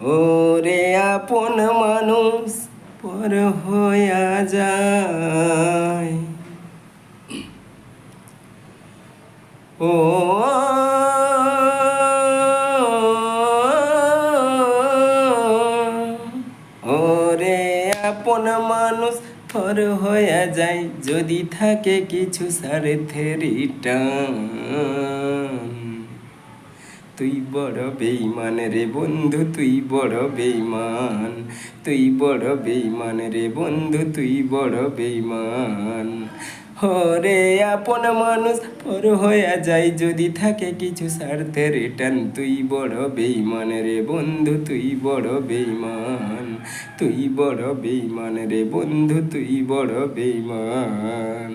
ওরে আপন মানুষ, পর হইয়া যায়। ও ওরে আপন মানুষ, পর হইয়া যায়। যদি থাকে কিছু সার্থে রিটার্ন। তুই বড় বেইমান রে বন্ধু, তুই বড় বেইমান তুই বড় বেইমান রে বন্ধু, তুই বড় বেইমান হরে আপন মানুষ, পর হইয়া যায় যদি থাকে কিছু স্বার্থে রিটার্ন তুই বড় বেইমান রে বন্ধু, তুই বড় বেইমান তুই বড় বেইমান রে বন্ধু, তুই বড় বেইমান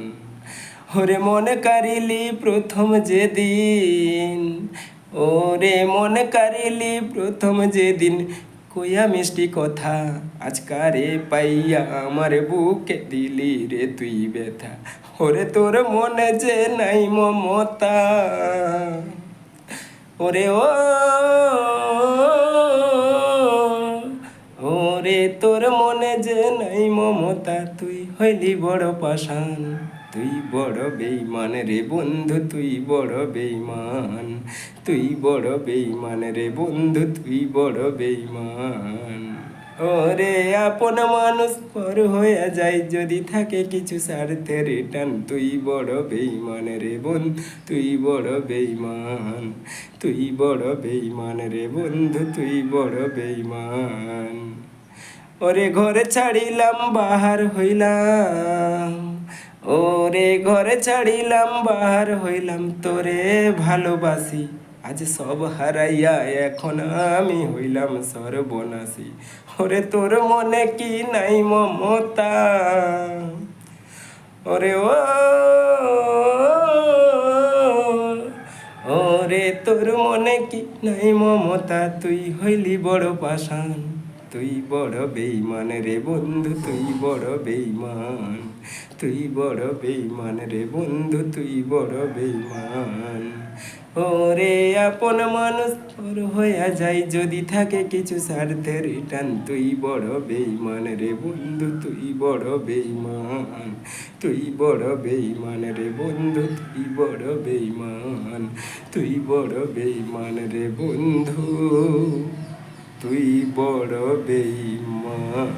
হরে মনে কারিলি প্রথম যেদিন ওরে মনে কারিলি, প্রথম যেদিন কইয়া মিষ্টি কথা, আজকারে পাইয়া আমার বুকে দিলি রে তুই ব্যথা। ওরে তোর মনে যে নাই মমতা। ওরে ও, ওরে তোর মনে যে নাই মমতা, তুই হইলি বড় পাষাণ। তুই বড় বেইমান রে বন্ধু, তুই বড় বেইমান তুই বড় বেইমান রে বন্ধু, তুই বড় বেইমান ওরে আপন মানুষ পর হইয়া যায়, যদি থাকে কিছু স্বার্থে রিটার্ন তুই বড় বেইমান রে বোন তুই বড় বেইমান তুই বড় বেইমান রে বন্ধু, তুই বড় বেইমান ওরে ঘরে ছাড়িলাম, বাহার হইলাম। ওরে ঘরে ছাড়িলাম, বাহার হইলাম তোরে ভালোবাসি। আজ সব হারাইয়া এখন আমি হইলাম সর্বনাশী। ওরে তোর মনে কি নাই মমতা? ওরে ও, ওরে তোর মনে কি নাই মমতা? তুই হইলি বড় পাষাণ, তুই বড় বেইমান রে বন্ধু, তুই বড় বেইমান। তুই বড় বেইমান রে বন্ধু, তুই বড় বেইমান ওরে আপন মানুষ পর হইয়া যায় যদি থাকে কিছু স্বার্থে রিটার্ন তুই বড় বেইমান রে বন্ধু, তুই বড় বেইমান তুই বড় বেইমান রে বন্ধু, তুই বড় বেইমান তুই বড় বেইমান রে বন্ধু, তুই বড় বেইমান